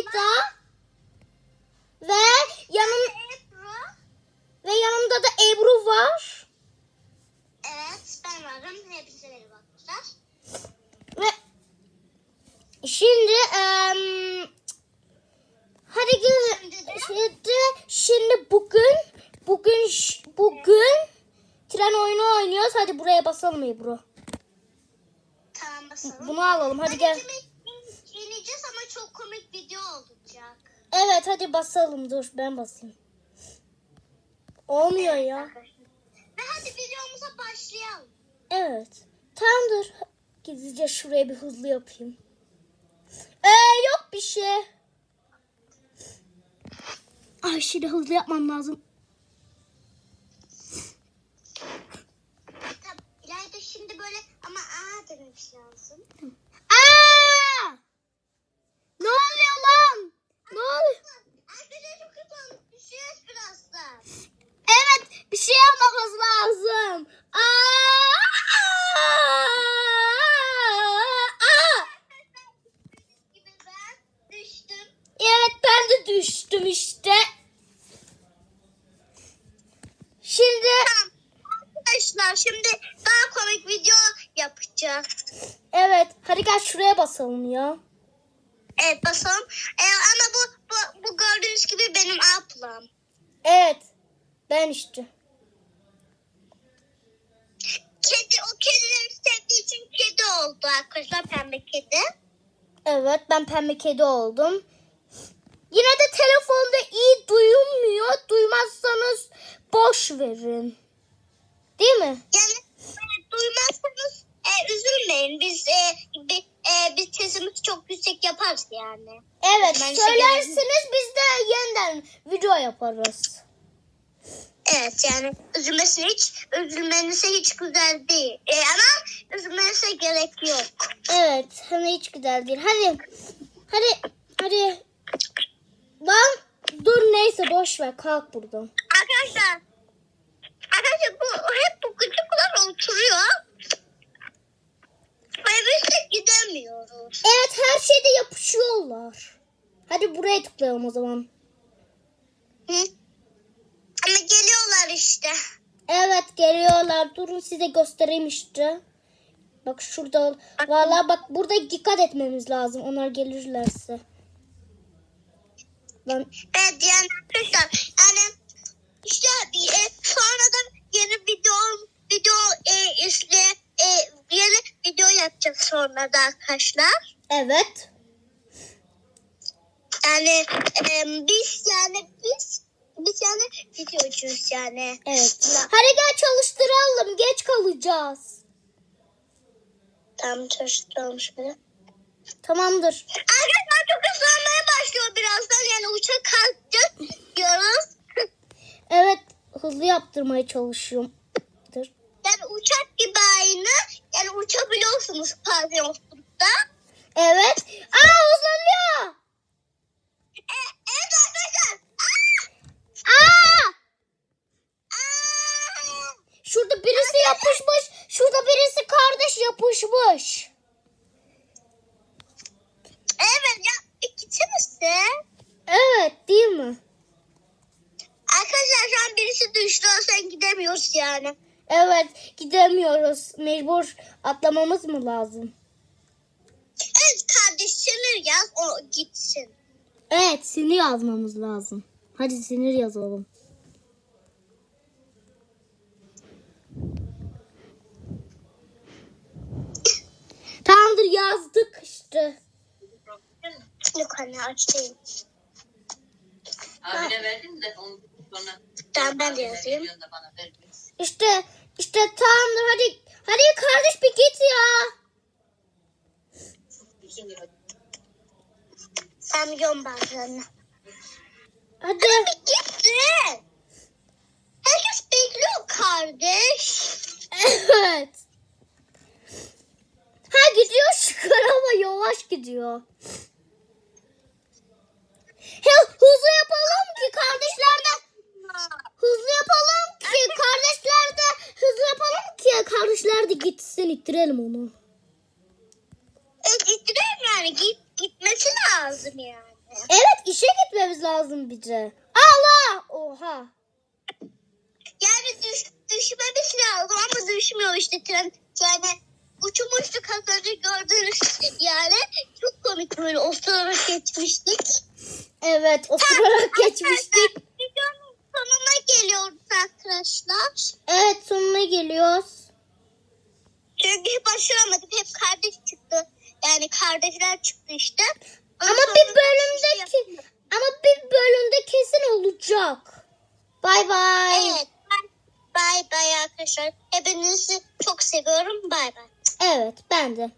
İlayda ve yanım ve yanımda da Ebru var. Evet ben varım. Hepinize merhaba arkadaşlar. Ve şimdi em, hadi gel Şimdi şimdi, şimdi bugün bugün bugün tren oyunu oynuyoruz. Hadi buraya basalım Ebru. Tamam basalım. Bunu alalım. Hadi gel. ikimiz yeneceğiz ama çok komik video olacak. Evet hadi basalım. Dur ben basayım. Olmuyor ya. Ve hadi videomuza başlayalım. Evet. Tamamdır. Gizlice şuraya bir hızlı yapayım. Ee yok bir şey. Ay şimdi hızlı yapmam lazım. Tamam. İlayda şimdi böyle ama aa demek lazım. Aa! Ne oluyor lan? Ne oluyor? Arkadaşlar çok kötü olmuş. Düşüyoruz birazdan. Evet bir şey yapmamız lazım. Aa! Aa! gibi ben düştüm. Evet ben de düştüm işte. Şimdi Tamam. Arkadaşlar şimdi daha komik video yapacağız. evet hadi gel şuraya basalım ya. Evet basalım. Ee, ama bu, bu, bu gördüğünüz gibi benim ablam. Evet ben işte. Kedi o kedileri sevdiği için kedi oldu arkadaşlar pembe kedi. Evet ben pembe kedi oldum. Yine de telefonda iyi duyulmuyor. Duymazsanız boş verin. Değil mi? Yani e, duymazsanız e, üzülmeyin. Biz e, bi- e, biz sesimiz çok yüksek yaparız yani. Evet Ben şey söylersiniz biz de yeniden video yaparız. Evet yani üzülmesi hiç üzülmenize hiç güzel değil. E, ama üzülmenize gerek yok. Evet hani hiç güzel değil. Hadi hadi hadi. Lan dur neyse boş ver kalk buradan. Arkadaşlar arkadaşlar bu hep bu gıcıklar oturuyor. De gidemiyoruz. Evet her şeyde yapışıyorlar. Hadi buraya tıklayalım o zaman. Hı? Ama geliyorlar işte. Evet geliyorlar. Durun size göstereyim işte. Bak şurada. Vallahi bak burada dikkat etmemiz lazım. Onlar gelirlerse. Evet yani arkadaşlar yani işte e, sonradan yeni video video e, izle e, yeni video yapacağız sonra da arkadaşlar. evet. Yani e, biz yani biz biz yani videocuyuz yani. Evet. Hadi gel çalıştıralım. Geç kalacağız. Tam çalıştıralım şöyle. Tamamdır. Arkadaşlar çok ıslanmaya başlıyor birazdan yani uçak kalkacak diyoruz. Evet. Hızlı yaptırmaya çalışıyorum. Yani uçak gibi aynı. Yani uçabiliyorsunuz pavyonlukta. Evet. Aa uzanıyor. E, evet arkadaşlar. Aa! Aa! Şurada birisi yapışmış. Şurada birisi kardeş yapışmış. Evet ya ikisi Evet değil mi? Arkadaşlar şu an birisi düştü o sen yani. Evet gidemiyoruz. Mecbur atlamamız mı lazım? Evet kardeş sinir yaz o gitsin. Evet sinir yazmamız lazım. Hadi sinir yazalım. Tamamdır yazdık işte. Yok anne aç değil. Abine verdim de onu sonra. Tamam, ben de yazayım. İşte işte tamamdır hadi. Hadi kardeş bir git ya. Sen biliyorum bazen. Hadi. Bir gitti. Herkes bekliyor kardeş. Evet. Ha gidiyor şükür ama yavaş gidiyor. He, hızlı yapalım ki kardeşler de hızlı yapalım ki kardeşler de hızlı yapalım ki kardeşler gitsin ittirelim onu. E, gittiler yani git, gitmesi lazım yani. Evet işe gitmemiz lazım bize. Allah! Oha. Yani düş, düşmemiz lazım ama düşmüyor işte tren. Yani uçmuştuk az önce gördüğünüz yani. Çok komik böyle osurarak geçmiştik. Evet osurarak geçmiştik. Videonun sonuna geliyoruz arkadaşlar. Evet sonuna geliyoruz. Çünkü başaramadık. Hep kardeş çıktı. Yani kardeşler çıktı işte. Ama sonra bir bölümde şey ki-. Ama bir bölümde kesin olacak. Bay bay. Evet. Bay bay arkadaşlar. Hepinizi çok seviyorum. Bay bay. Evet ben de.